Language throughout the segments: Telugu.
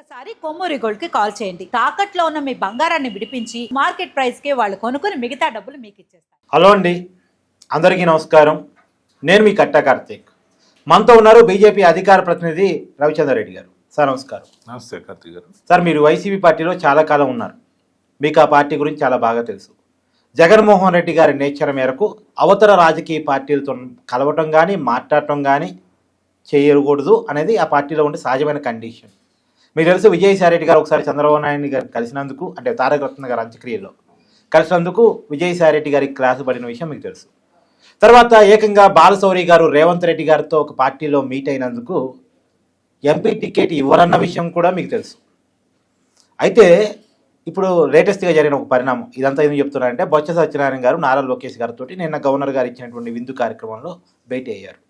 ఒక్కసారి కొమ్మూరి గోల్డ్కి కాల్ చేయండి. తాకట్లో ఉన్న మీ బంగారాన్ని విడిపించి మార్కెట్ ప్రైస్కి వాళ్ళు కొనుక్కుని మిగతా డబ్బులు మీకు ఇచ్చేస్తారు. హలో అండి. అందరికీ నమస్కారం. నేను మీ కట్టా కార్తీక్. మనతో ఉన్నారు బీజేపీ అధికార ప్రతినిధి రవిచంద్ర రెడ్డి గారు. సార్ నమస్కారం. నమస్తే కార్తీక్ గారు. సార్ మీరు వైసీపీ పార్టీలో చాలా కాలం ఉన్నారు. మీకు ఆ పార్టీ గురించి చాలా బాగా తెలుసు. జగన్మోహన్ రెడ్డి గారి నేచర్ మేరకు అవతర రాజకీయ పార్టీలతో కలవటం కానీ మాట్లాడటం కానీ చేయకూడదు అనేది ఆ పార్టీలో ఉండే సహజమైన కండిషన్ మీకు తెలుసు విజయసాయి రెడ్డి గారు ఒకసారి చంద్రబాబు నాయుడు గారు కలిసినందుకు అంటే తారక రత్న గారు అంత్యక్రియలో కలిసినందుకు విజయసాయి రెడ్డి గారికి క్లాసు పడిన విషయం మీకు తెలుసు. తర్వాత ఏకంగా బాలశౌరి గారు రేవంత్ రెడ్డి గారితో ఒక పార్టీలో మీట్ అయినందుకు ఎంపీ టికెట్ ఇవ్వరన్న విషయం కూడా మీకు తెలుసు. అయితే ఇప్పుడు లేటెస్ట్గా జరిగిన ఒక పరిణామం ఇదంతా ఏం చెప్తున్నారంటే బొత్స సత్యనారాయణ గారు నారా లోకేష్ గారితో నిన్న గవర్నర్ గారు ఇచ్చినటువంటి విందు కార్యక్రమంలో భేటీ అయ్యారు.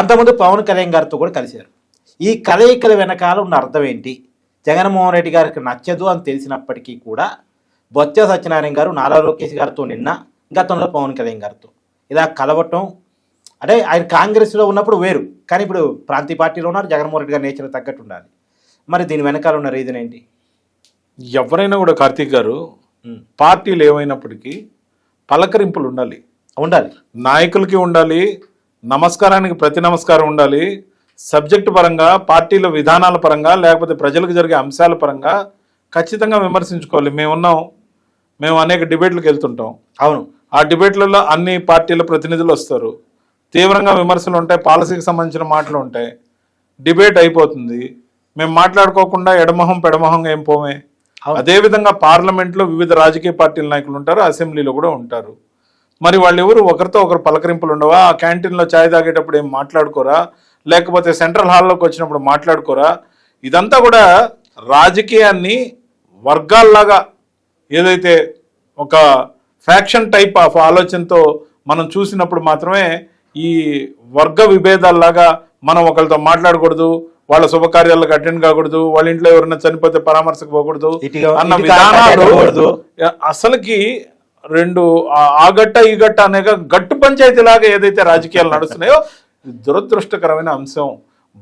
అంతకుముందు పవన్ కళ్యాణ్ గారితో కూడా కలిశారు. ఈ కలయికల వెనకాల ఉన్న అర్థం ఏంటి? జగన్మోహన్ రెడ్డి గారికి నచ్చదు అని తెలిసినప్పటికీ కూడా బొత్స సత్యనారాయణ గారు నారా లోకేష్ గారితో నిన్న గతంలో పవన్ కళ్యాణ్ గారితో ఇలా కలవటం అంటే ఆయన కాంగ్రెస్లో ఉన్నప్పుడు వేరు కానీ ఇప్పుడు ప్రాంతీయ పార్టీలో ఉన్నారు జగన్మోహన్ రెడ్డి గారి నేచర్ తగ్గట్టు ఉండాలి. మరి దీని వెనకాల ఉన్న రీజన్ ఏంటి? ఎవరైనా కూడా కార్తీక్ గారు పార్టీలు ఏమైనప్పటికీ పలకరింపులు ఉండాలి. ఉండాలి. నాయకులకి ఉండాలి నమస్కారానికి ప్రతి నమస్కారం ఉండాలి సబ్జెక్టు పరంగా పార్టీల విధానాల పరంగా లేకపోతే ప్రజలకు జరిగే అంశాల పరంగా ఖచ్చితంగా విమర్శించుకోవాలి. మేమున్నాం మేము అనేక డిబేట్లకు వెళ్తుంటాం. అవును. ఆ డిబేట్లలో అన్ని పార్టీల ప్రతినిధులు వస్తారు. తీవ్రంగా విమర్శలు ఉంటాయి పాలసీకి సంబంధించిన మాటలు ఉంటాయి. డిబేట్ అయిపోతుంది. మేము మాట్లాడుకోకుండా ఎడమొహం పెడమొహంగా ఏం పోమే. అదేవిధంగా పార్లమెంట్లో వివిధ రాజకీయ పార్టీల నాయకులు ఉంటారు అసెంబ్లీలో కూడా ఉంటారు. మరి వాళ్ళు ఎవరు ఒకరితో ఒకరు పలకరింపులు ఉండవా? ఆ క్యాంటీన్లో ఛాయ్ తాగేటప్పుడు ఏం మాట్లాడుకోరా? లేకపోతే సెంట్రల్ హాల్లోకి వచ్చినప్పుడు మాట్లాడుకోరా ఇదంతా కూడా రాజకీయాన్ని వర్గాల్లాగా ఏదైతే ఒక ఫ్యాక్షన్ టైప్ ఆఫ్ ఆలోచనతో మనం చూసినప్పుడు మాత్రమే ఈ వర్గ విభేదాల్లాగా మనం ఒకరితో మాట్లాడకూడదు వాళ్ళ శుభకార్యాలకు అటెండ్ కాకూడదు వాళ్ళ ఇంట్లో ఎవరైనా చనిపోతే పరామర్శకు పోకూడదు అన్న విధానాలు. అసలుకి రెండు ఆ- గట్ట ఈ గట్ట అనే గట్టు పంచాయతీ లాగా ఏదైతే రాజకీయాలు నడుస్తున్నాయో దురదృష్టకరమైన అంశం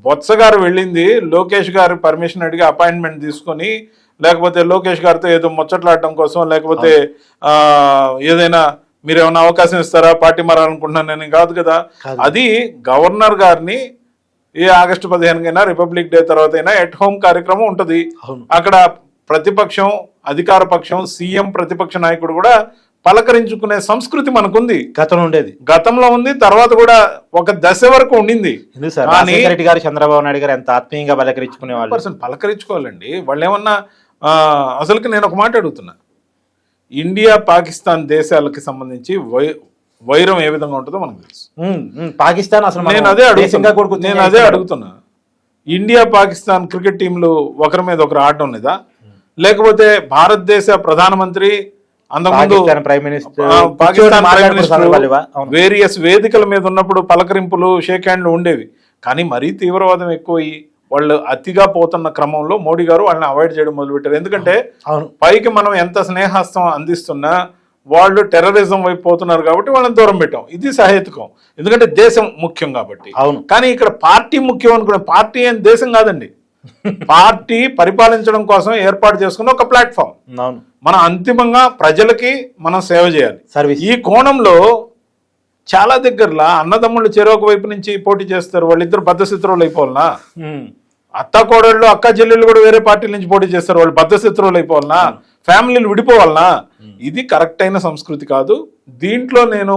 బొత్స గారు వెళ్ళింది లోకేష్ గారు పర్మిషన్ అడిగి అపాయింట్మెంట్ తీసుకొని లేకపోతే లోకేష్ గారితో ఏదో ముచ్చట్లాడటం కోసం లేకపోతే ఆ ఏదైనా మీరు ఏమైనా అవకాశం ఇస్తారా పార్టీ మారాలనుకుంటున్నాను నేను కాదు కదా. అది గవర్నర్ గారిని ఏ ఆగస్టు పదిహేనుకైనా రిపబ్లిక్ డే తర్వాత అయినా ఎట్ హోమ్ కార్యక్రమం ఉంటుంది. అక్కడ ప్రతిపక్షం అధికార పక్షం సీఎం ప్రతిపక్ష నాయకుడు కూడా పలకరించుకునే సంస్కృతి మనకుంది. గతంలో ఉండేది. గతంలో ఉంది తర్వాత కూడా ఒక దశ వరకు ఉండింది. రెడ్డి గారు చంద్రబాబు నాయుడు గారు ఎంత ఆత్మీయంగా బలకరించుకునే వాళ్ళు? పలకరించుకోవాలండి. వాళ్ళు ఏమన్నా అసలుకి నేను ఒక మాట అడుగుతున్నా. ఇండియా పాకిస్తాన్ దేశాలకి సంబంధించి వై వైరం ఏ విధంగా ఉంటుందో మనకు తెలుసు. పాకిస్తాన్ అసలు నేను అదే అడుగుతున్నా. నేను అదే. అడుగుతున్నా. ఇండియా పాకిస్తాన్ క్రికెట్ టీంలు ఒకరి మీద ఒకరు ఆడటం లేదా? లేకపోతే భారతదేశ ప్రధానమంత్రి అంతకుముందు prime minister Pakistan prime. Various వేదికల మీద ఉన్నప్పుడు పలకరింపులు షేక్ హ్యాండ్లు ఉండేవి. కానీ మరీ తీవ్రవాదం ఎక్కువయ్యి వాళ్ళు అతిగా పోతున్న క్రమంలో మోడీ గారు వాళ్ళని అవాయిడ్ చేయడం మొదలుపెట్టారు. ఎందుకంటే పైకి మనం ఎంత స్నేహస్తం అందిస్తున్నా వాళ్ళు టెర్రరిజం వైపు పోతున్నారు కాబట్టి వాళ్ళని దూరం పెట్టాం. ఇది సహేతుకం. ఎందుకంటే దేశం ముఖ్యం కాబట్టి. అవును. కానీ ఇక్కడ పార్టీ ముఖ్యం అనుకునే పార్టీ ఏం దేశం కాదండి. పార్టీ పరిపాలించడం కోసం ఏర్పాటు చేసుకున్న ఒక ప్లాట్ఫామ్. మనం అంతిమంగా ప్రజలకి మనం సేవ చేయాలి. ఈ కోణంలో చాలా దగ్గరలా అన్నదమ్ముళ్ళు చెరొక వైపు నుంచి పోటీ చేస్తారు వాళ్ళిద్దరు బద్ధశత్రువులు అయిపోవాలనా? అత్త కోడళ్ళు అక్క చెల్లెళ్ళు కూడా వేరే పార్టీల నుంచి పోటీ చేస్తారు వాళ్ళు బద్ధశత్రువులు అయిపోవాలనా? ఫ్యామిలీలు విడిపోవాలనా? ఇది కరెక్ట్ అయిన సంస్కృతి కాదు. దీంట్లో నేను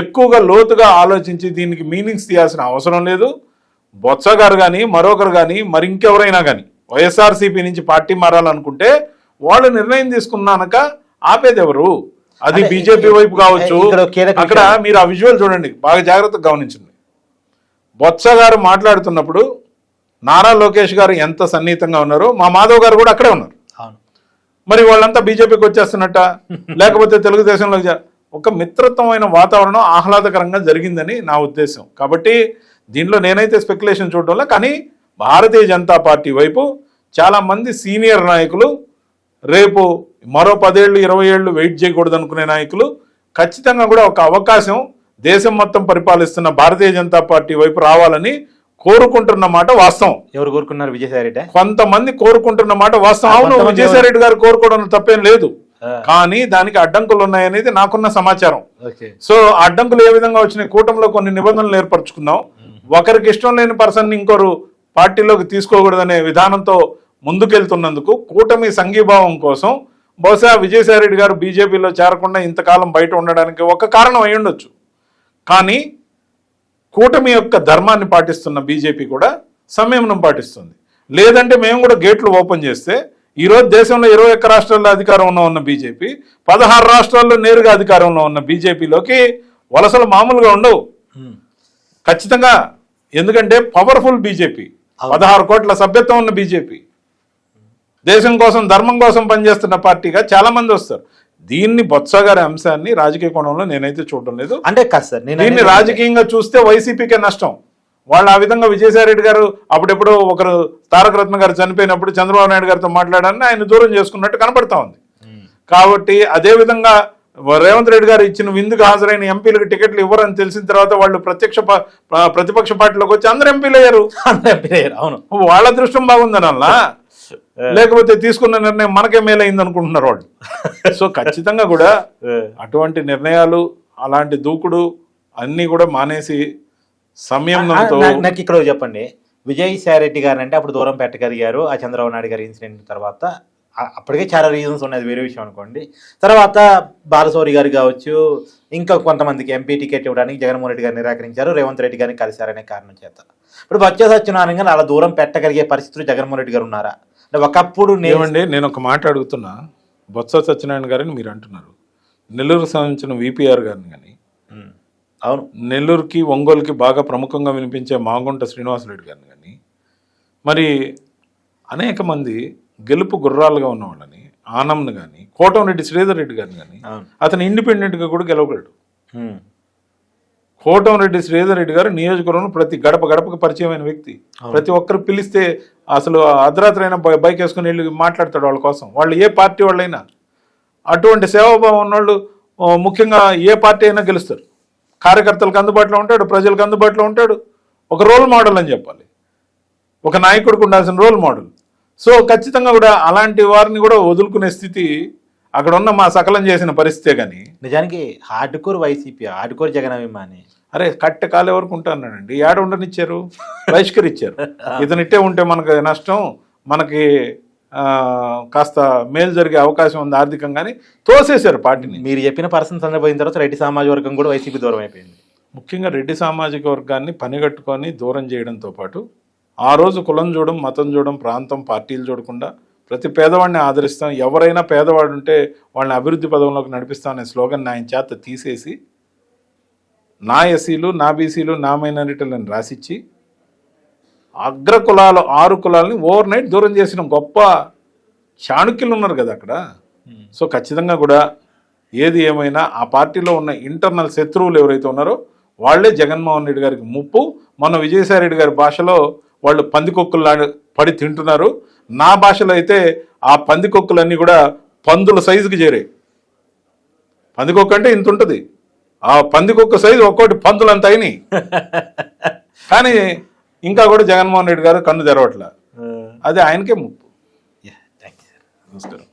ఎక్కువగా లోతుగా ఆలోచించి దీనికి మీనింగ్స్ తీయాల్సిన అవసరం లేదు. బొత్స గారు కానీ మరొకరు కానీ మరి ఇంకెవరైనా కానీ వైఎస్ఆర్సీపీ నుంచి పార్టీ మారాలనుకుంటే వాళ్ళు నిర్ణయం తీసుకున్నానక ఆపేది ఎవరు అది బీజేపీ వైపు కావచ్చు. అక్కడ. మీరు ఆ విజువల్ చూడండి బాగా జాగ్రత్తగా గమనించండి. బొత్స గారు మాట్లాడుతున్నప్పుడు నారా లోకేష్ గారు ఎంత సన్నిహితంగా ఉన్నారో మా మాధవ్ గారు కూడా అక్కడే ఉన్నారు. మరి వాళ్ళంతా బీజేపీకి వచ్చేస్తున్నట్ట? లేకపోతే తెలుగుదేశంలో ఒక మిత్రత్వమైన వాతావరణం ఆహ్లాదకరంగా జరిగిందని నా ఉద్దేశం. కాబట్టి దీనిలో నేనైతే స్పెక్యులేషన్ చూడడంలో కానీ భారతీయ జనతా పార్టీ వైపు చాలా మంది సీనియర్ నాయకులు రేపు మరో పదేళ్ళు ఇరవై ఏళ్ళు వెయిట్ చేయకూడదు అనుకునే నాయకులు ఖచ్చితంగా కూడా ఒక అవకాశం దేశం మొత్తం పరిపాలిస్తున్న భారతీయ జనతా పార్టీ వైపు రావాలని కోరుకుంటున్న మాట వాస్తవం. ఎవరు కోరుకున్నారు విజయసాయి రెడ్డి కొంతమంది కోరుకుంటున్న మాట వాస్తవం. అవును కొంతమంది విజయసాయి రెడ్డి గారు కోరుకోవడం తప్పేం లేదు. కానీ దానికి అడ్డంకులు ఉన్నాయనేది నాకున్న సమాచారం. సో అడ్డంకులు ఏ విధంగా వచ్చినాయి? కూటమిలో కొన్ని నిబంధనలు ఏర్పరచుకున్నాం ఒకరికి ఇష్టం లేని పర్సన్ ఇంకొకరు పార్టీలోకి తీసుకోకూడదనే విధానంతో ముందుకెళ్తున్నందుకు కూటమి సంఘీభావం కోసం బహుశా విజయసాయిరెడ్డి గారు బీజేపీలో చేరకుండా ఇంతకాలం బయట ఉండడానికి ఒక కారణం అయి ఉండొచ్చు. కానీ కూటమి యొక్క ధర్మాన్ని పాటిస్తున్న బీజేపీ కూడా సంయమనం పాటిస్తుంది. లేదంటే మేము కూడా గేట్లు ఓపెన్ చేస్తే ఈరోజు దేశంలో ఇరవై ఒక్క రాష్ట్రాల్లో అధికారంలో ఉన్న బీజేపీ పదహారు రాష్ట్రాల్లో నేరుగా అధికారంలో ఉన్న బీజేపీలోకి వలసలు మామూలుగా ఉండవు. ఖచ్చితంగా ఎందుకంటే పవర్ఫుల్ బీజేపీ పదహారు కోట్ల సభ్యత్వం ఉన్న బీజేపీ దేశం కోసం ధర్మం కోసం పనిచేస్తున్న పార్టీగా చాలా మంది వస్తారు. దీన్ని బొత్స గారి అంశాన్ని రాజకీయ కోణంలో నేనైతే చూడడం లేదు. అంటే కాదు సార్ నేను దీన్ని రాజకీయంగా చూస్తే వైసీపీకే నష్టం. వాళ్ళు ఆ విధంగా విజయసాయి రెడ్డి గారు అప్పుడెప్పుడు ఒకరు తారక రత్న గారు చనిపోయినప్పుడు చంద్రబాబు నాయుడు గారితో మాట్లాడాలని ఆయన దూరం చేసుకున్నట్టు కనపడతా ఉంది. కాబట్టి అదే విధంగా రేవంత్ రెడ్డి గారు ఇచ్చిన విందుకు హాజరైన ఎంపీలకు టికెట్లు ఇవ్వరని తెలిసిన తర్వాత వాళ్ళు ప్రత్యక్ష ప్రతిపక్ష పార్టీలోకి వచ్చి అందరు ఎంపీలు అయ్యారు. అందరూ అవును. వాళ్ళ దృష్టం బాగుందని అలా లేకపోతే తీసుకున్న నిర్ణయం మనకే మేలైంది అనుకుంటున్నారు వాళ్ళు. సో ఖచ్చితంగా కూడా అటువంటి నిర్ణయాలు అలాంటి దూకుడు అన్నీ కూడా మానేసి సంయమనంతో నా- నాకు ఇక్కడ చెప్పండి. విజయసాయి రెడ్డి గారు అంటే అప్పుడు దూరం పెట్టగలిగారు ఆ చంద్రబాబు నాయుడు గారి ఇన్సిడెంట్ తర్వాత. అప్పటికే చాలా రీజన్స్ ఉన్నాయి వేరే విషయం అనుకోండి. తర్వాత బాలసౌరి గారు కావచ్చు ఇంకా కొంతమందికి ఎంపీ టికెట్ ఇవ్వడానికి జగన్మోహన్ రెడ్డి గారు నిరాకరించారు రేవంత్ రెడ్డి గారిని కలిశారనే కారణం చేత. ఇప్పుడు బొత్స సత్యనారాయణ గారు అలా దూరం పెట్టగలిగే పరిస్థితులు జగన్మోహన్ రెడ్డి గారు ఉన్నారా? అంటే ఒకప్పుడు నేను ఏమండి నేను ఒక మాట అడుగుతున్నా. బొత్స సత్యనారాయణ గారిని మీరు అంటున్నారు. నెల్లూరు సంబంధించిన విపిఆర్ గారిని కానీ అవును. నెల్లూరుకి ఒంగోలుకి బాగా ప్రముఖంగా వినిపించే మాగుంట శ్రీనివాసరెడ్డి గారిని కానీ మరి అనేక మంది గెలుపు గుర్రాలుగా ఉన్న వాళ్ళని ఆనంద్ కానీ కోటంరెడ్డి శ్రీధర్ రెడ్డి గారిని కానీ అతను ఇండిపెండెంట్గా కూడా గెలవగలడు. కోటంరెడ్డి శ్రీధర్ రెడ్డి గారు నియోజకవర్గంలో ప్రతి గడప గడపకు పరిచయమైన వ్యక్తి. ప్రతి ఒక్కరు పిలిస్తే అసలు అర్ధరాత్రి అయినా బై- బైక్ వేసుకుని వెళ్ళి మాట్లాడతాడు వాళ్ళ కోసం. వాళ్ళు ఏ పార్టీ వాళ్ళైనా. అటువంటి సేవాభావం ఉన్నవాళ్ళు ముఖ్యంగా ఏ పార్టీ అయినా గెలుస్తారు. కార్యకర్తలకు అందుబాటులో ఉంటాడు ప్రజలకు అందుబాటులో ఉంటాడు. ఒక రోల్ మోడల్ అని చెప్పాలి. ఒక నాయకుడికి ఉండాల్సిన రోల్ మోడల్. సో ఖచ్చితంగా కూడా అలాంటి వారిని కూడా వదులుకునే స్థితి అక్కడ ఉన్న మా సకలం చేసిన పరిస్థితే కానీ నిజానికి hard core YCP hard core Jagan అభిమాని. అరే కట్టె కాలే వరకు ఉంటానండి? ఏడ ఉండనిచ్చారు? బహిష్కరించారు ఇతను ఇట్టే ఉంటే మనకు నష్టం మనకి కాస్త మేలు జరిగే అవకాశం ఉంది ఆర్థికంగాని తోసేశారు పార్టీని. మీరు చెప్పిన పర్సన్ చనిపోయిన తర్వాత రెడ్డి సమాజ వర్గం కూడా వైసీపీ దూరం అయిపోయింది. ముఖ్యంగా రెడ్డి సామాజిక వర్గాన్ని పనిగట్టుకొని దూరం చేయడంతో పాటు ఆ రోజు కులం చూడడం మతం చూడడం ప్రాంతం పార్టీలు చూడకుండా ప్రతి పేదవాడిని ఆదరిస్తాం. ఎవరైనా పేదవాడు ఉంటే వాళ్ళని అభివృద్ధి పదంలోకి నడిపిస్తాం అనే స్లోగన్ ఆయన చేత తీసేసి నా ఎస్సీలు నా బీసీలు నా మైనారిటీలను రాసిచ్చి అగ్ర కులాలు ఆరు కులాలని ఓవర్ నైట్ దూరం చేసిన గొప్ప చాణుక్యులు ఉన్నారు కదా అక్కడ. సో ఖచ్చితంగా కూడా ఏది ఏమైనా ఆ పార్టీలో ఉన్న ఇంటర్నల్ శత్రువులు ఎవరైతే ఉన్నారో వాళ్ళే జగన్మోహన్ రెడ్డి గారికి ముప్పు. మన విజయసాయి రెడ్డి గారి భాషలో వాళ్ళు పందికొక్కుల్లా పడి తింటున్నారు. నా భాషలో అయితే ఆ పందికొక్కులన్నీ కూడా పందుల సైజుకి చేరాయి. పందికొక్క అంటే ఇంత ఉంటుంది. ఆ పందికొక్క సైజు ఒక్కోటి పందులంత అయినాయి. కానీ ఇంకా కూడా జగన్మోహన్ రెడ్డి గారు కన్ను తెరవట్ల. అది ఆయనకే ముప్పు. థ్యాంక్ యూ నమస్కారం.